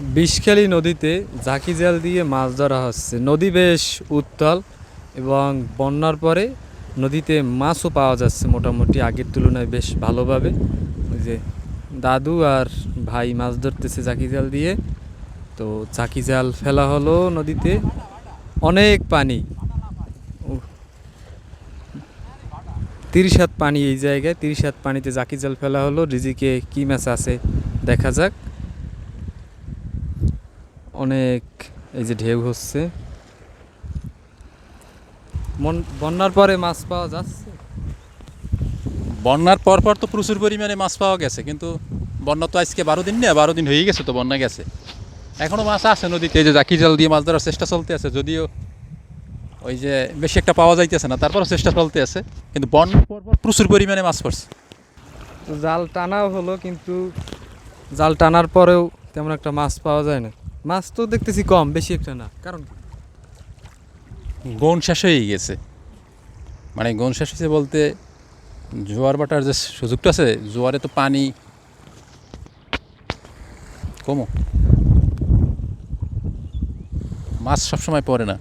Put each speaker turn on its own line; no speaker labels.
বিষখালী নদীতে ঝাঁকি জাল দিয়ে মাছ ধরা হচ্ছে। নদী বেশ উত্তাল এবং বন্যার পরে নদীতে মাছও পাওয়া যাচ্ছে মোটামুটি, আগের তুলনায় বেশ ভালোভাবে। ওই যে দাদু আর ভাই মাছ ধরতেছে ঝাঁকি জাল দিয়ে। তো ঝাঁকি জাল ফেলা হলো নদীতে। অনেক পানি। তিরিশ হাত পানি এই জায়গায়, তিরিশ হাত পানিতে জাকি জাল ফেলা হলো। রিজিকে কি মাছ আছে দেখা যাক। অনেক এই যে ঢেউ হচ্ছে। বন্যার পরে মাছ পাওয়া যাচ্ছে?
বন্যার পর পর তো প্রচুর পরিমাণে মাছ পাওয়া গেছে কিন্তু বন্যা তো আজকে বারো দিন না বারো দিন হয়ে গেছে তো বন্যা গেছে। এখনও মাছ আছে নদীতে এই যে জাকি জাল দিয়ে মাছ ধরার চেষ্টা চলতে আছে যদিও ওই যে বেশি একটা পাওয়া যাইতেছে না তারপরও চেষ্টা চলতে আছে কিন্তু বন্যার পর পর প্রচুর পরিমাণে মাছ পড়ছে।
জাল টানাও হলো কিন্তু জাল টানার পরেও তেমন একটা মাছ পাওয়া যায় না। মাছ তো দেখতেছি কম, বেশি একটা না। কারণ
গন শেষ হয়ে গেছে। মানে গন শেষ হয়েছে বলতে জোয়ার বাটার যে সুযোগটা আছে, জোয়ারে তো পানি কমো। মাছ সবসময় পড়ে না।